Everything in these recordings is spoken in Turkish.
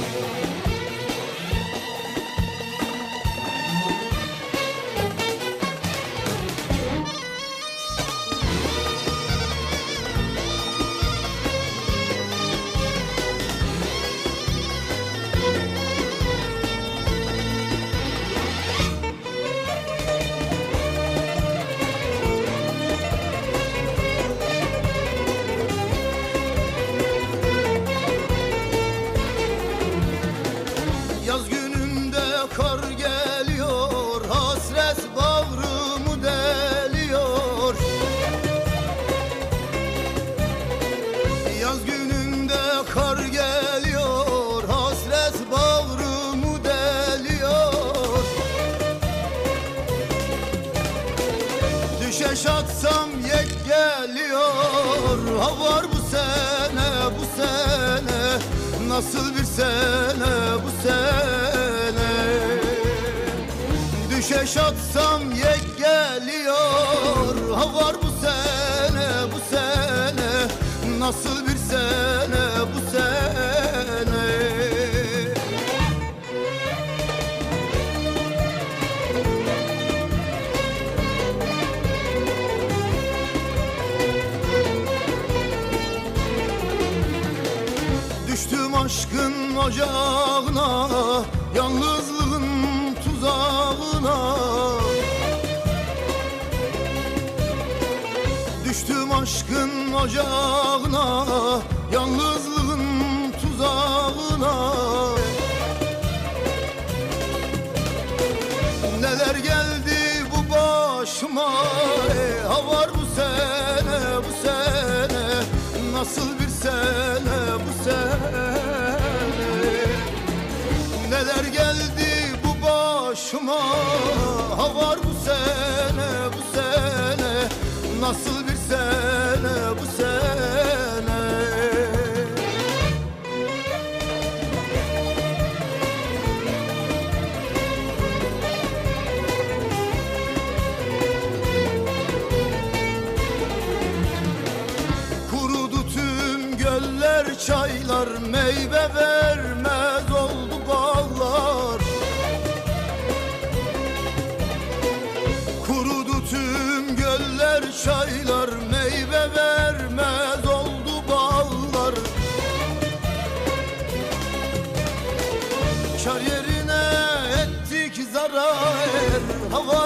Yaz kar geliyor Hasret bağrımı deliyor. Yaz gününde kar geliyor Hasret bağrımı deliyor. Düşeş atsam yek geliyor Ha var bu sene bu sene. Nasıl bir sene bu sene Düşeş atsam yek geliyor. Ha var bu sene bu sene. Nasıl bir sene bu sene? Düştüm aşkın ocağına Yalnızlığın tuzağına aşkın ocağına Yalnızlığın tuzağına. Neler geldi bu başıma? E, Ha var bu sene bu sene. Nasıl bir sene bu sene? Neler geldi bu başıma? Ha var bu sene bu sene. Nasıl bir çaylar Meyve vermez oldu bağlar. Kurudu tüm göller çaylar Meyve vermez oldu bağlar. Kar yerine ettik zarar Ha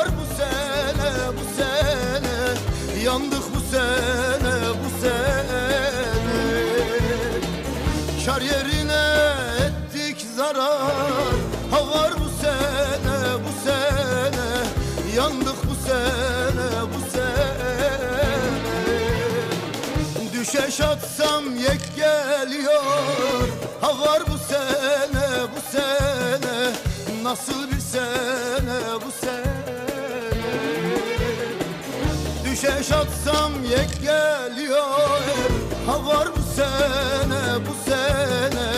Düşeş atsam yek geliyor. Ha var bu sene bu sene. Nasıl bir sene bu sene? Düşeş atsam yek geliyor. Ha var bu sene bu sene